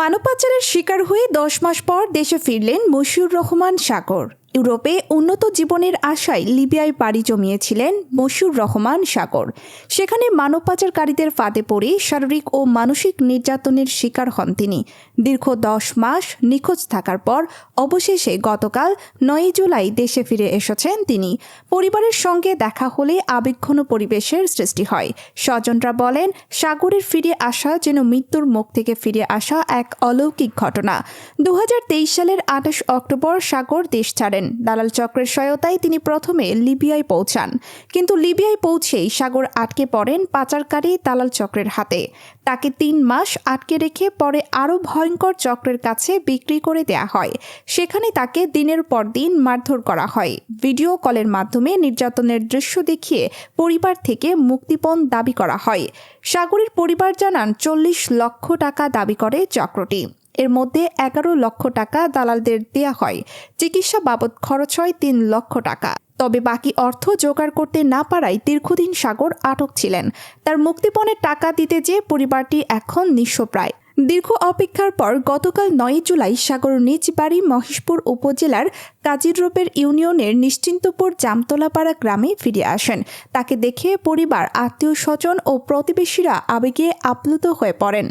মানব পাচারের শিকার হয়ে দশ মাস পর দেশে ফিরলেন মশিউর রহমান সাগর। ইউরোপে উন্নত জীবনের আশায় লিবিয়ায় পাড়ি জমিয়েছিলেন মশিউর রহমান সাগর। সেখানে মানব পাচারকারীদের ফাঁদে পড়ে শারীরিক ও মানসিক নির্যাতনের শিকার হন তিনি। দীর্ঘ দশ মাস নিখোঁজ থাকার পর অবশেষে গতকাল নয়ই জুলাই দেশে ফিরে এসেছেন তিনি। পরিবারের সঙ্গে দেখা হলে আবেগঘন পরিবেশের সৃষ্টি হয়। স্বজনরা বলেন, সাগরের ফিরে আসা যেন মৃত্যুর মুখ থেকে ফিরে আসা এক অলৌকিক ঘটনা। দু হাজার তেইশ সালের আঠাশ অক্টোবর সাগর দেশ ছাড়েন। দালাল চক্রের সহায়তায় তিনি প্রথমে লিবিয়ায় পৌঁছান। কিন্তু লিবিয়ায় পৌঁছেই সাগর আটকে পড়েন পাচারকারী দালাল চক্রের হাতে। তাকে তিন মাস আটকে রেখে পরে আরও ভয়ঙ্কর চক্রের কাছে বিক্রি করে দেয়া হয়। সেখানে তাকে দিনের পর দিন মারধর করা হয়। ভিডিও কলের মাধ্যমে নির্যাতনের দৃশ্য দেখিয়ে পরিবার থেকে মুক্তিপণ দাবি করা হয়। সাগরের পরিবার জানান, চল্লিশ লক্ষ টাকা দাবি করে চক্রটি। এর মধ্যে এগারো লক্ষ টাকা দালালদের দেয়া হয়। চিকিৎসা বাবদ খরচ হয় তিন লক্ষ টাকা। তবে বাকি অর্থ জোগাড় করতে না পারায় দীর্ঘদিন সাগর আটক ছিলেন। তার মুক্তিপণের টাকা দিতে যেয়ে পরিবারটি এখন নিঃস্বপ্রায় দীর্ঘ অপেক্ষার পর গতকাল নয় জুলাই সাগর নিজ বাড়ি মহেশপুর উপজেলার কাজিরোপের ইউনিয়নের নিশ্চিন্তপুর জামতলাপাড়া গ্রামে ফিরে আসেন। তাকে দেখে পরিবার, আত্মীয় স্বজন ও প্রতিবেশীরা আবেগে আপ্লুত হয়ে পড়েন।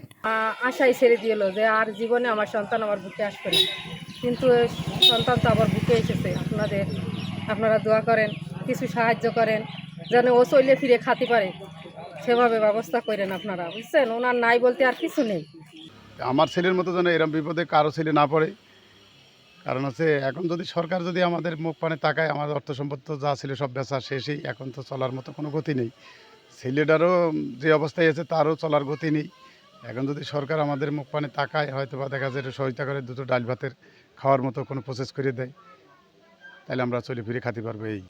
আশাই ছেড়ে দিল যে আর জীবনে আমার সন্তান আমার বুকে আসবে কিন্তু সন্তান তো আবার বুকে এসেছে। আপনাদের, আপনারা দোয়া করেন, কিছু সাহায্য করেন, যেন ও চলে ফিরে খাতে পারে। সেভাবে ব্যবস্থা করেন আপনারা, বুঝছেন? ওনার নাই বলতে আর কিছু নেই। আমার ছেলের মতো যেন এরম বিপদে কারও ছেলে না পড়ে। কারণ হচ্ছে, এখন যদি সরকার যদি আমাদের মুখ পানে তাকায়, আমাদের অর্থ সম্পদ তো যা ছিল সব বেচা শেষেই, এখন তো চলার মতো কোনো গতি নেই। ছেলেটারও যে অবস্থায় আছে, তারও চলার গতি নেই। এখন যদি সরকার আমাদের মুখ পানে তাকায় হয়তো বা দেখা যায় সহায়তা করে দুটো ডাল ভাতের খাওয়ার মতো কোনো প্রসেস করে দেয়। তাহলে আমরা চলে ফিরে খাতে পারব এই।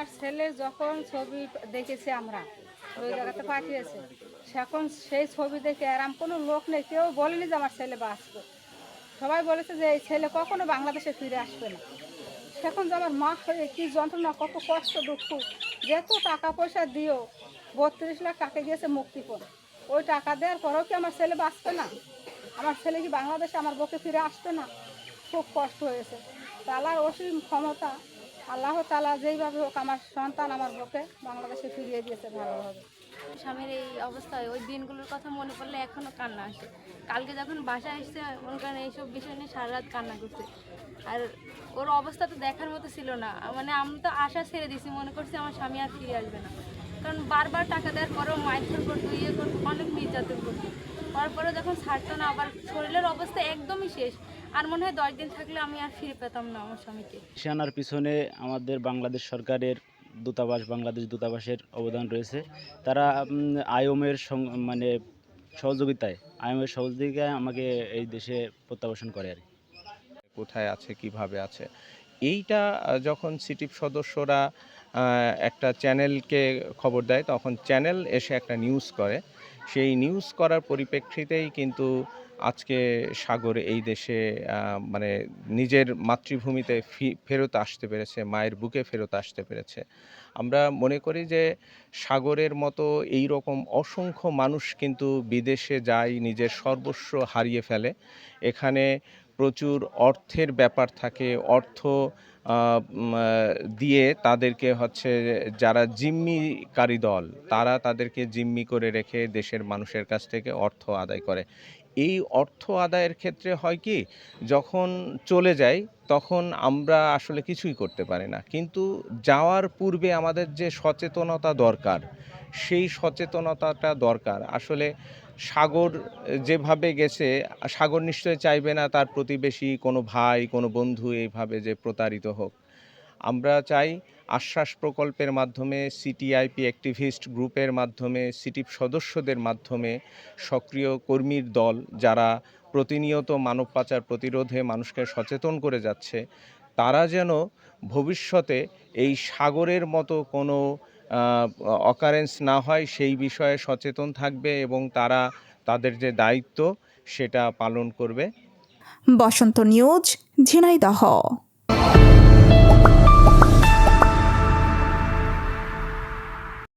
আমার ছেলে যখন ছবি দেখেছে আমরা, ওই জায়গাতে পাঠিয়েছে, সেখন সেই ছবি দেখে আরাম কোনো লোক নেই, কেউ বলেনি যে আমার ছেলে বাঁচবে। সবাই বলেছে যে এই ছেলে কখনো বাংলাদেশে ফিরে আসবে না। সেখন যে আমার মা হয়ে কী যন্ত্রণা, কত কষ্ট, দুঃখ, যেহেতু টাকা পয়সা দিও, বত্রিশ লাখ টাকা গিয়েছে মুক্তিপণ ওই টাকা দেওয়ার পরেও কি আমার ছেলে বাঁচবে না? আমার ছেলে কি বাংলাদেশে আমার বুকে ফিরে আসবে না? খুব কষ্ট হয়েছে। তালার অসীম ক্ষমতা আল্লাহ তালা যেইভাবে হোক আমার সন্তান আমার বুকে বাংলাদেশে ফিরিয়ে দিয়েছে ভালোভাবে। স্বামীর এই অবস্থায় ওই দিনগুলোর কথা মনে পড়লে এখনও কান্না আসে। কালকে যখন বাসায় এসছে, মনে করেন এইসব বিষয় নিয়ে সারা রাত কান্না করছে। আর ওর অবস্থা তো দেখার মতো ছিল না। মানে আমি তো আশা ছেড়ে দিছি মনে করছি আমার স্বামী আর ফিরে আসবে না। কারণ বারবার টাকা দেওয়ার পরেও মাইথর করতো ইয়ে করতো অনেক নির্যাতন করতো তারপরে যখন ছাড়তো না, আবার শরীরের অবস্থা একদমই শেষ। আর মনে হয় দশ দিন থাকলে আমি আর ফিরে পেতাম না আমার স্বামীকে। দেশে আনার পিছনে আমাদের বাংলাদেশ সরকারের দূতাবাস বাংলাদেশ দূতাবাসের অবদান রয়েছে। তারা আইওমের মানে সহযোগিতায় আইওমের সহযোগিতায় আমাকে এই দেশে প্রত্যাবাসন করে আর কি। কোথায় আছে কীভাবে আছে? এইটা যখন সিটিভ সদস্যরা একটা চ্যানেলকে খবর দেয় তখন চ্যানেল এসে একটা নিউজ করে। সেই নিউজ করার পরিপ্রেক্ষিতেই কিন্তু আজকে সাগর এই দেশে মানে নিজের মাতৃভূমিতে ফি- ফেরত আসতে পেরেছে, মায়ের বুকে ফেরত আসতে পেরেছে। আমরা মনে করি যে সাগরের মতো এই রকম অসংখ্য মানুষ কিন্তু বিদেশে যায়, নিজের সর্বস্ব হারিয়ে ফেলে। এখানে প্রচুর অর্থের ব্যাপার থাকে, অর্থ দিয়ে তাদেরকে হচ্ছে যারা জিম্মিকারী দল, তারা তাদেরকে জিম্মি করে রেখে দেশের মানুষের কাছ থেকে অর্থ আদায় করে। এই অর্থ আদায়ের ক্ষেত্রে হয় কি, যখন চলে যাই, তখন আমরা আসলে কিছুই করতে পারি না। কিন্তু যাওয়ার পূর্বে আমাদের যে সচেতনতা দরকার, সেই সচেতনতাটা দরকার। আসলে সাগর যেভাবে গেছে, সাগর নিশ্চয় চাইবে না তার প্রতিবেশী, কোনো ভাই, কোনো বন্ধু এইভাবে যে প্রতারিত হোক। আমরা চাই আশ্বাস প্রকল্পের মাধ্যমে সিটিআইপি অ্যাক্টিভিস্ট গ্রুপের মাধ্যমে সিটিপ সদস্যদের মাধ্যমে সক্রিয় কর্মীর দল যারা প্রতিনিয়ত মানব পাচার প্রতিরোধে মানুষকে সচেতন করে যাচ্ছে, তারা যেন ভবিষ্যতে এই সাগরের মতো কোনো অকারেন্স না হয় সেই বিষয়ে সচেতন থাকবে এবং তারা তাদের যে দায়িত্ব সেটা পালন করবে। বসন্ত নিউজ, ঝিনাইদহ।